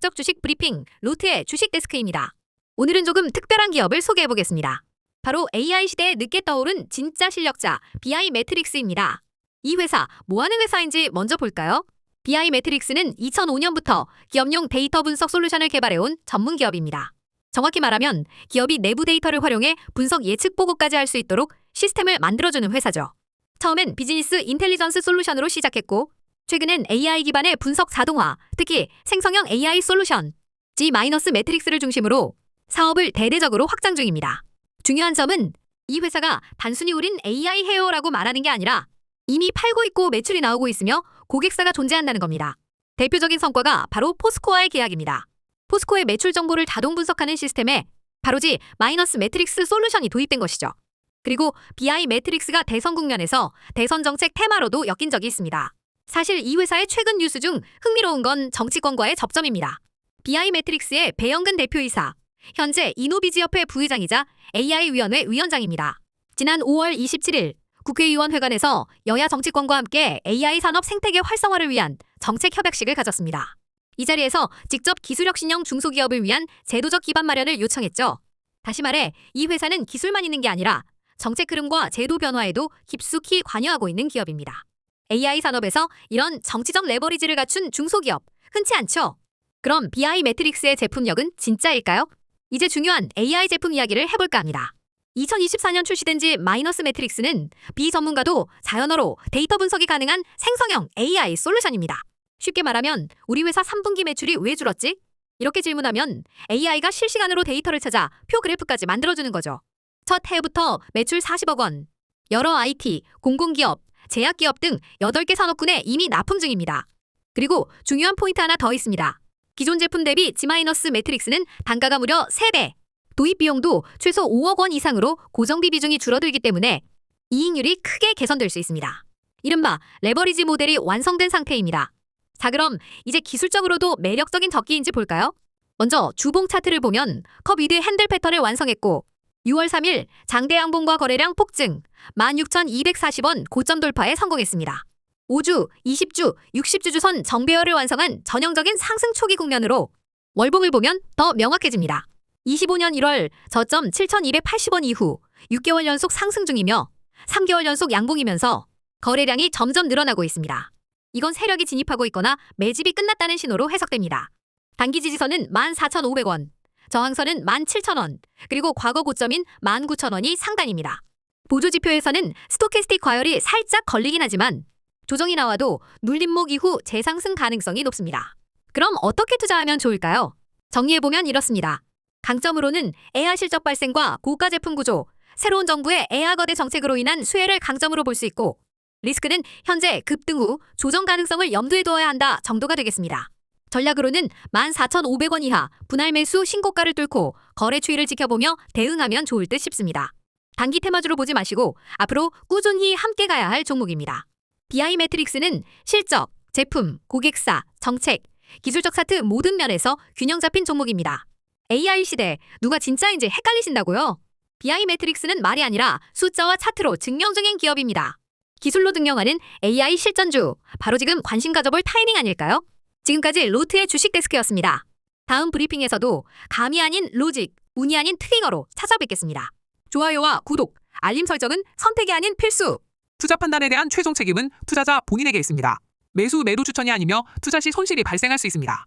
적 주식 브리핑 로트의 주식 데스크입니다. 오늘은 조금 특별한 기업을 소개해 보겠습니다. 바로 AI 시대에 늦게 떠오른 진짜 실력자 BI 매트릭스입니다. 이 회사 뭐 하는 회사인지 먼저 볼까요? BI 매트릭스는 2005년부터 기업용 데이터 분석 솔루션을 개발해온 전문 기업입니다. 정확히 말하면 기업이 내부 데이터를 활용해 분석 예측 보고까지 할 수 있도록 시스템을 만들어주는 회사죠. 처음엔 비즈니스 인텔리전스 솔루션으로 시작했고 최근엔 AI 기반의 분석 자동화, 특히 생성형 AI 솔루션, G- 매트릭스를 중심으로 사업을 대대적으로 확장 중입니다. 중요한 점은 이 회사가 단순히 우린 AI 해요라고 말하는 게 아니라 이미 팔고 있고 매출이 나오고 있으며 고객사가 존재한다는 겁니다. 대표적인 성과가 바로 포스코와의 계약입니다. 포스코의 매출 정보를 자동 분석하는 시스템에 바로 G- 매트릭스 솔루션이 도입된 것이죠. 그리고 BI 매트릭스가 대선 국면에서 대선 정책 테마로도 엮인 적이 있습니다. 사실 이 회사의 최근 뉴스 중 흥미로운 건 정치권과의 접점입니다. BI 매트릭스의 배영근 대표이사, 현재 이노비지협회 부회장이자 AI위원회 위원장입니다. 지난 5월 27일 국회의원회관에서 여야 정치권과 함께 AI 산업 생태계 활성화를 위한 정책 협약식을 가졌습니다. 이 자리에서 직접 기술혁신형 중소기업을 위한 제도적 기반 마련을 요청했죠. 다시 말해 이 회사는 기술만 있는 게 아니라 정책 흐름과 제도 변화에도 깊숙이 관여하고 있는 기업입니다. AI 산업에서 이런 정치적 레버리지를 갖춘 중소기업 흔치 않죠? 그럼 BI 매트릭스의 제품력은 진짜일까요? 이제 중요한 AI 제품 이야기를 해볼까 합니다. 2024년 출시된 지 마이너스 매트릭스는 비전문가도 자연어로 데이터 분석이 가능한 생성형 AI 솔루션입니다. 쉽게 말하면 우리 회사 3분기 매출이 왜 줄었지? 이렇게 질문하면 AI가 실시간으로 데이터를 찾아 표 그래프까지 만들어주는 거죠. 첫 해부터 매출 40억 원, 여러 IT, 공공기업, 제약기업 등 8개 산업군에 이미 납품 중입니다. 그리고 중요한 포인트 하나 더 있습니다. 기존 제품 대비 G- 매트릭스는 단가가 무려 3배, 도입 비용도 최소 5억 원 이상으로 고정비 비중이 줄어들기 때문에 이익률이 크게 개선될 수 있습니다. 이른바 레버리지 모델이 완성된 상태입니다. 자 그럼 이제 기술적으로도 매력적인 적기인지 볼까요? 먼저 주봉 차트를 보면 컵 위드 핸들 패턴을 완성했고 6월 3일 장대 양봉과 거래량 폭증 16,240원 고점 돌파에 성공했습니다. 5주, 20주, 60주 주선 정배열을 완성한 전형적인 상승 초기 국면으로 월봉을 보면 더 명확해집니다. 25년 1월 저점 7,280원 이후 6개월 연속 상승 중이며 3개월 연속 양봉이면서 거래량이 점점 늘어나고 있습니다. 이건 세력이 진입하고 있거나 매집이 끝났다는 신호로 해석됩니다. 단기 지지선은 14,500원, 저항선은 17,000원, 그리고 과거 고점인 19,000원이 상단입니다. 보조 지표에서는 스토캐스틱 과열이 살짝 걸리긴 하지만 조정이 나와도 눌림목 이후 재상승 가능성이 높습니다. 그럼 어떻게 투자하면 좋을까요? 정리해보면 이렇습니다. 강점으로는 에아 실적 발생과 고가 제품 구조, 새로운 정부의 에아 거대 정책으로 인한 수혜를 강점으로 볼 수 있고 리스크는 현재 급등 후 조정 가능성을 염두에 두어야 한다 정도가 되겠습니다. 전략으로는 14,500원 이하 분할 매수 신고가를 뚫고 거래 추이를 지켜보며 대응하면 좋을 듯 싶습니다. 단기 테마주로 보지 마시고 앞으로 꾸준히 함께 가야 할 종목입니다. BI 매트릭스는 실적, 제품, 고객사, 정책, 기술적 차트 모든 면에서 균형 잡힌 종목입니다. AI 시대 누가 진짜인지 헷갈리신다고요? BI 매트릭스는 말이 아니라 숫자와 차트로 증명 중인 기업입니다. 기술로 증명하는 AI 실전주 바로 지금 관심 가져볼 타이밍 아닐까요? 지금까지 로트의 주식 데스크였습니다. 다음 브리핑에서도 감이 아닌 로직, 운이 아닌 트리거로 찾아뵙겠습니다. 좋아요와 구독, 알림 설정은 선택이 아닌 필수! 투자 판단에 대한 최종 책임은 투자자 본인에게 있습니다. 매수 매도 추천이 아니며 투자 시 손실이 발생할 수 있습니다.